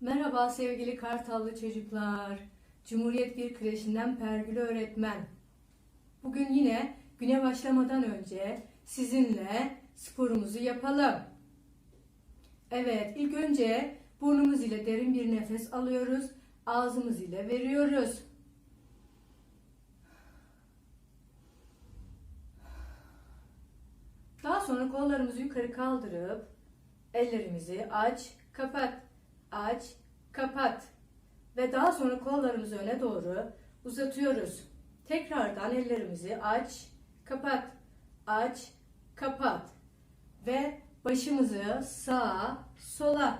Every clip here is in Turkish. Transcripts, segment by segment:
Merhaba sevgili Kartallı çocuklar. Cumhuriyet Bir Kreşinden Pergül öğretmen. Bugün yine güne başlamadan önce sizinle sporumuzu yapalım. Evet, ilk önce burnumuz ile derin bir nefes alıyoruz. Ağzımız ile veriyoruz. Daha sonra kollarımızı yukarı kaldırıp ellerimizi aç, kapat daha sonra kollarımızı öne doğru uzatıyoruz. Tekrardan ellerimizi aç, kapat, aç, kapat ve başımızı sağa, sola,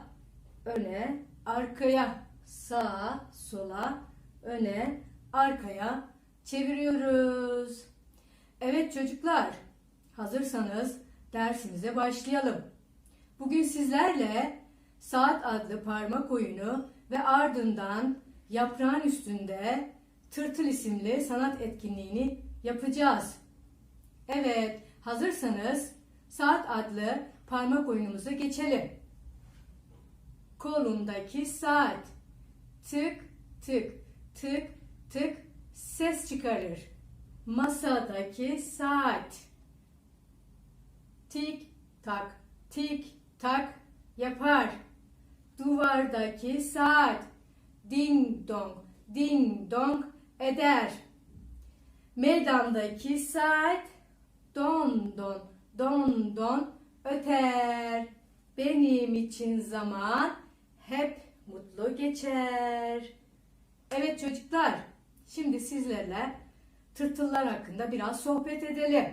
öne, arkaya, sağa, sola, öne, arkaya çeviriyoruz. Evet çocuklar, hazırsanız dersimize başlayalım. Bugün sizlerle saat adlı parmak oyunu ve ardından yaprağın üstünde tırtıl isimli sanat etkinliğini yapacağız. Evet, hazırsanız saat adlı parmak oyunumuza geçelim. Kolundaki saat tık tık tık tık ses çıkarır. Masadaki saat tik tak tik tak yapar. Duvardaki saat ding dong ding dong eder. Meydandaki saat don don don don öter. Benim için zaman hep mutlu geçer. Evet çocuklar, şimdi sizlerle tırtıllar hakkında biraz sohbet edelim.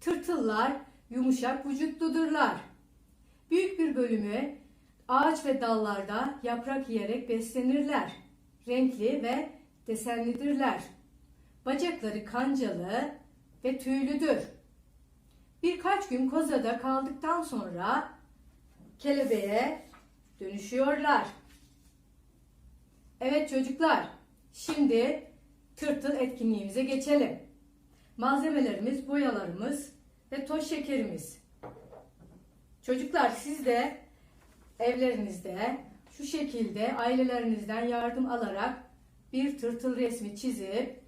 Tırtıllar yumuşak vücutludurlar. Büyük bir bölümü ağaç ve dallarda yaprak yiyerek beslenirler. Renkli ve desenlidirler. Bacakları kancalı ve tüylüdür. Birkaç gün kozada kaldıktan sonra kelebeğe dönüşüyorlar. Evet çocuklar, şimdi tırtıl etkinliğimize geçelim. Malzemelerimiz, boyalarımız ve toz şekerimiz. Çocuklar siz de evlerinizde şu şekilde ailelerinizden yardım alarak bir tırtıl resmi çizip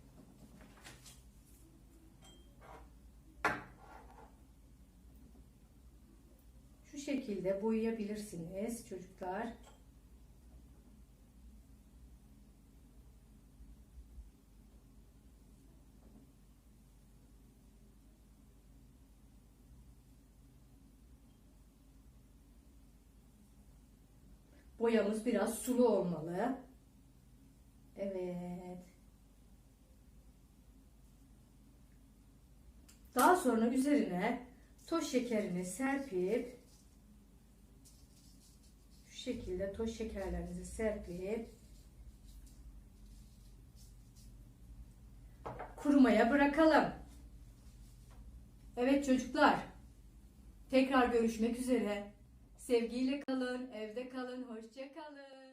şu şekilde boyayabilirsiniz çocuklar. Boyamız biraz sulu olmalı. Evet. Daha sonra üzerine toz şekerini serpip şu şekilde toz şekerlerinizi serpip kurumaya bırakalım. Evet çocuklar. Tekrar görüşmek üzere. Sevgiyle kalın, evde kalın, hoşça kalın.